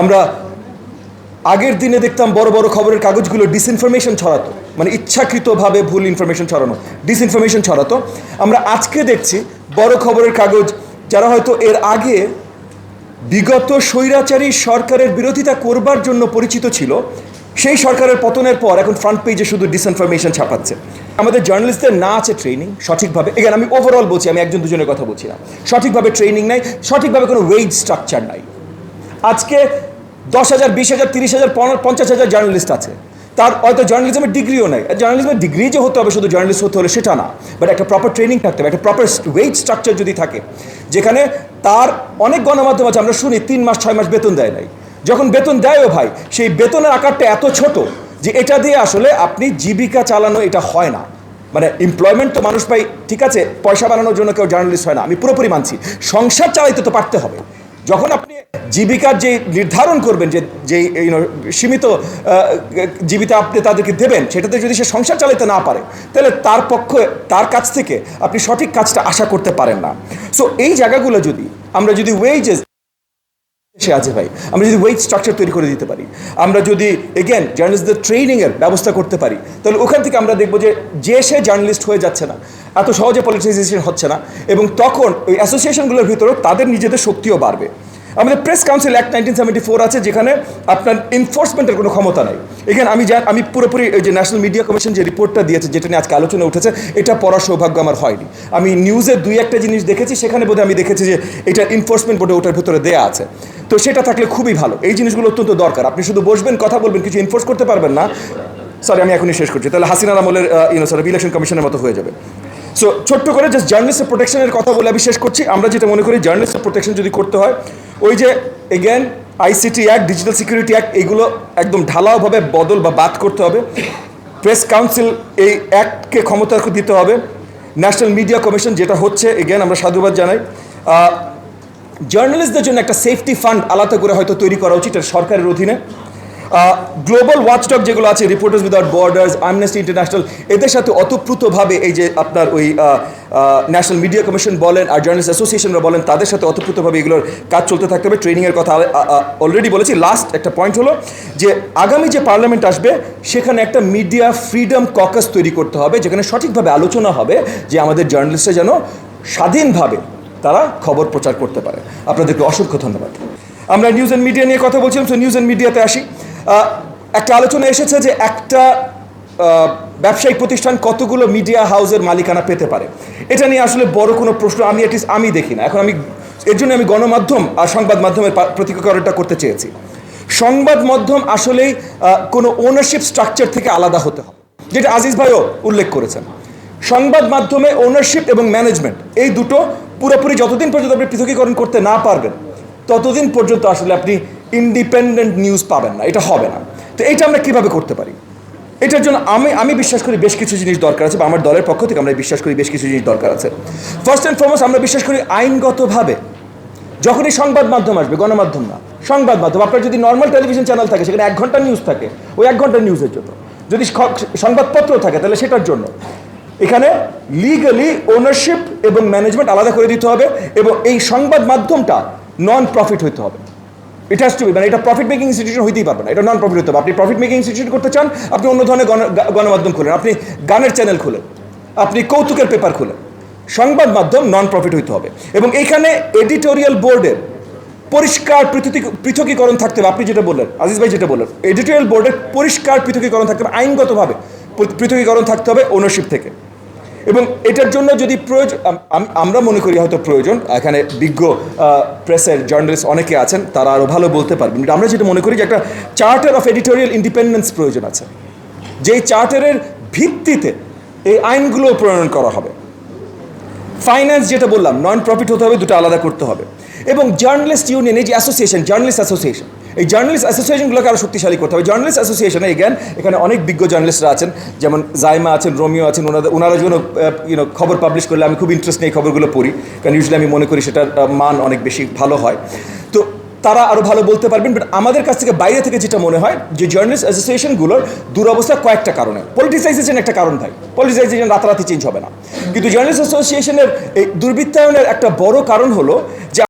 আমরা আগের দিনে দেখতাম বড় বড় খবরের কাগজগুলো ডিসইনফরমেশন ছড়াতো। মানে ইচ্ছাকৃতভাবে ভুল ইনফরমেশন ছড়ানো। ডিসইনফরমেশন ছড়াতো। আমরা আজকে দেখছি বড় খবরের কাগজ যারা হয়তো এর আগে বিগত স্বৈরাচারী সরকারের বিরোধিতা করবার জন্য পরিচিত ছিল, সেই সরকারের পতনের পর এখন ফ্রন্ট পেজে শুধু ডিসইনফরমেশন ছাপাচ্ছে। আমাদের জার্নালিস্টদের না আছে ট্রেনিং সঠিকভাবে এখানে আমি ওভারঅল বলছি, আমি একজন দুজনের কথা বলছি না। সঠিকভাবে ট্রেনিং নাই, সঠিকভাবে কোনো ওয়েজ স্ট্রাকচার নাই। আজকে দশ হাজার, বিশ হাজার, তিরিশ হাজার পঞ্চাশ হাজার জার্নালিস্ট আছে। তার হয়তো জার্নালিজমের ডিগ্রিও নেই। জার্নালিজমের ডিগ্রি যে হতে হবে, শুধু জার্নালিস্ট হতে হলে সেটা না। বাট একটা প্রপার ট্রেনিং থাকতে হবে, একটা প্রপার ওয়েজ স্ট্রাকচার যদি থাকে, যেখানে তার অনেক গণমাধ্যম আছে, আমরা শুনি, তিন মাস, ছয় মাস বেতন দেয় নাই। যখন বেতন দেয়ও ভাই, সেই বেতনের আকারটা এত ছোট যে এটা দিয়ে আসলে আপনি জীবিকা চালানো এটা হয় না। মানে এমপ্লয়মেন্ট তো মানুষ পাই ঠিক আছে, পয়সা বানানোর জন্য কেউ জার্নালিস্ট হয় না। আমি পুরোপুরি মানছি। সংসার চালাইতে তো পারতে হবে। যখন আপনি জীবিকার যে নির্ধারণ করবেন, যে যে সীমিত জীবিকা আপনি তাদেরকে দেবেন, সেটাতে যদি সে সংসার চালাতে না পারে, তাহলে তার পক্ষে, তার কাছ থেকে আপনি সঠিক কাজটা আশা করতে পারেন না। সো এই জায়গাগুলো যদি আমরা যদি ওয়েজেস সে আছে ভাই, আমরা যদি ওয়েজ স্ট্রাকচার তৈরি করে দিতে পারি, আমরা যদি এগেন জার্নালিস্টদের ট্রেনিংয়ের ব্যবস্থা করতে পারি, তাহলে ওখান থেকে আমরা দেখব যে যে সে জার্নালিস্ট হয়ে যাচ্ছে না এত সহজে পলিটিসাইজেশন হচ্ছে না। এবং তখন ওই অ্যাসোসিয়েশনগুলোর ভিতরেও তাদের নিজেদের শক্তিও বাড়বে। আমাদের press council act nineteen seventy four আছে, যেখানে আপনার এনফোর্সমেন্টের কোনো ক্ষমতা নাই। এখানে আমি যা আমি পুরোপুরি ওই যে ন্যাশনাল মিডিয়া কমিশন যে রিপোর্টটা দিয়েছে, যেটা নিয়ে আজকে আলোচনা উঠেছে, এটা পড়ার সৌভাগ্য আমার হয়নি। আমি নিউজের দুই একটা জিনিস দেখেছি, সেখানে বোধহয় আমি দেখেছি যে এটা এনফোর্সমেন্ট বোর্ডে ওটার ভিতরে দেয়া আছে। তো সেটা থাকলে খুবই ভালো। এই জিনিসগুলো অত্যন্ত দরকার। আপনি শুধু বসবেন, কথা বলবেন, কিছু এনফোর্স করতে পারবেন না। সরি আমি এখনই শেষ করছি। তাহলে হাসিনা আমলের ইউনো সরি ইলেকশন কমিশনের মতো হয়ে যাবে। সো ছোট্ট করে জাস্ট জার্নালিস্টের প্রোটেকশনের কথা বলে আমি শেষ করছি। আমরা যেটা মনে করি জার্নালিস্টের প্রোটেকশন যদি করতে হয়, ওই যে again ICT act digital security act এগুলো একদম ঢালাওভাবে বদল বা বাদ করতে হবে। প্রেস কাউন্সিল এই অ্যাক্টকে ক্ষমতা দিতে হবে। ন্যাশনাল মিডিয়া কমিশন যেটা হচ্ছে এগেন আমরা সাধুবাদ জানাই। জার্নালিস্টদের জন্য একটা সেফটি ফান্ড আলাদা করে হয়তো তৈরি করা উচিত, এটা সরকারের অধীনে। গ্লোবাল ওয়াচডগ যেগুলো আছে reporters without borders amnesty international এদের সাথে অতপ্রুতভাবে এই যে আপনার ওই ন্যাশনাল মিডিয়া কমিশন বলেন আর জার্নালিস্ট অ্যাসোসিয়েশনরা বলেন, তাদের সাথে অতপ্রুতভাবে এগুলোর কাজ চলতে থাকতে হবে। ট্রেনিংয়ের কথা অলরেডি বলেছি। লাস্ট একটা পয়েন্ট হলো যে, আগামী যে পার্লামেন্ট আসবে, সেখানে একটা মিডিয়া ফ্রিডম ককাস তৈরি করতে হবে, যেখানে সঠিকভাবে আলোচনা হবে যে আমাদের জার্নালিস্টরা যেন স্বাধীনভাবে তারা খবর প্রচার করতে পারে। আপনাদেরকে অসংখ্য ধন্যবাদ। আমরা নিউজ অ্যান্ড মিডিয়া নিয়ে কথা বলছিলাম তো নিউজ অ্যান্ড মিডিয়াতে আসি। একটা আলোচনা এসেছে যে একটা ব্যবসায়িক প্রতিষ্ঠান কতগুলো মিডিয়া হাউসের মালিকানা পেতে পারে। এটা নিয়ে আসলে বড় কোনো প্রশ্ন আমি অ্যাটলিস্ট আমি দেখি না। এখন আমি, এর জন্য আমি গণমাধ্যম আর সংবাদ মাধ্যমের পা- প্রতিকারটা করতে চেয়েছি। সংবাদ মাধ্যম আসলেই কোনো ওনারশিপ স্ট্রাকচার থেকে আলাদা হতে হবে, যেটা আজিজ ভাইও উল্লেখ করেছেন। সংবাদ মাধ্যমে ওনারশিপ এবং ম্যানেজমেন্ট এই দুটো পুরোপুরি যতদিন পর্যন্ত আপনি পৃথকীকরণ করতে না পারবেন, ততদিন পর্যন্ত আসলে আপনি ইন্ডিপেন্ডেন্ট নিউজ পাবেন না, এটা হবে না। তো এইটা আমরা কীভাবে করতে পারি? এটার জন্য আমি আমি বিশ্বাস করি বেশ কিছু জিনিস দরকার আছে, বা আমার দলের পক্ষ থেকে আমরা বিশ্বাস করি বেশ কিছু জিনিস দরকার আছে। ফার্স্ট অ্যান্ড ফরমোস্ট আমরা বিশ্বাস করি আইনগতভাবে যখনই সংবাদ মাধ্যম আসবে, গণমাধ্যম না, সংবাদ মাধ্যম, আপনার যদি নর্মাল টেলিভিশন চ্যানেল থাকে, সেখানে এক ঘণ্টা নিউজ থাকে, ওই এক ঘণ্টা নিউজের জন্য। যদি সংবাদপত্র থাকে, তাহলে সেটার জন্য। এখানে লিগালি ওনারশিপ এবং ম্যানেজমেন্ট আলাদা করে দিতে হবে, এবং এই সংবাদ মাধ্যমটা নন প্রফিট হইতে হবে। এটা হ্যাজ টু বি মানে এটা প্রফিট মেকিং ইনস্টিটিউশন হইতেই পারবে না, এটা নন প্রফিট হতে হবে আপনি প্রফিট মেকিং ইনস্টিটিউট করতে চান, আপনি অন্য ধরনের গণমাধ্যম খুলেন, আপনি গানের চ্যানেল খুলেন, আপনি কৌতুকের পেপার খুলেন, সংবাদ মাধ্যম নন প্রফিট হইতে হবে। এবং এইখানে এডিটোরিয়াল বোর্ডের পরিষ্কার পৃথকীকরণ থাকতে হবে। আপনি যেটা বললেন, আজিজ ভাই যেটা বললেন এডিটোরিয়াল বোর্ডের পরিষ্কার পৃথকীকরণ থাকতে হবে, আইনগতভাবে পৃথকীকরণ থাকতে হবে ওনারশিপ থেকে। এবং এটার জন্য যদি প্রয়োজন, আম- আম- আমরা মনে করি হয়তো প্রয়োজন, এখানে বিজ্ঞ প্রেসের জার্নালিস্ট অনেকে আছেন, তারা আরও ভালো বলতে পারবেন। আমরা যেটা মনে করি যে একটা চার্টার অফ এডিটোরিয়াল ইন্ডিপেন্ডেন্স প্রয়োজন আছে। যেই চার্টারের ভিত্তিতে এই আইনগুলো প্রণয়ন করা হবে। ফাইন্যান্স যেটা বললাম নন প্রফিট হতে হবে, দুটো আলাদা করতে হবে। এবং জার্নালিস্ট ইউনিয়ন, এই যে অ্যাসোসিয়েশন, জার্নালিস্ট অ্যাসোসিয়েশন এই জার্নালিস্ট অ্যাসোসিয়েশনগুলোকে আরও শক্তিশালী করতে হবে। জার্নালিস্ট অ্যাসোসিয়েশনে এগেন এখানে অনেক বিজ্ঞ জার্নালিস্টরা আছেন, যেমন জাইমা আছেন, রোমিও আছেন ওনাদের ওনারা যেন ইউনো খবর পাবলিশ করলে আমি খুব ইন্টারেস্ট নিয়ে খবরগুলো পড়ি। কারণ ইউজুয়ালি আমি মনে করি সেটার মান অনেক বেশি ভালো হয়। তো তারা আরও ভালো বলতে পারবেন বাট আমাদের কাছ থেকে বাইরে থেকে যেটা মনে হয়, যে জার্নালিস্ট অ্যাসোসিয়েশনগুলোর দুরবস্থা কয়েকটা কারণে। পলিটিসাইজেশন একটা কারণ ভাই। পলিটিসাইজেশন রাতারাতি চেঞ্জ হবে না। কিন্তু জার্নালিস্ট অ্যাসোসিয়েশনের এই দুর্বৃত্তায়নের একটা বড় কারণ হলো যে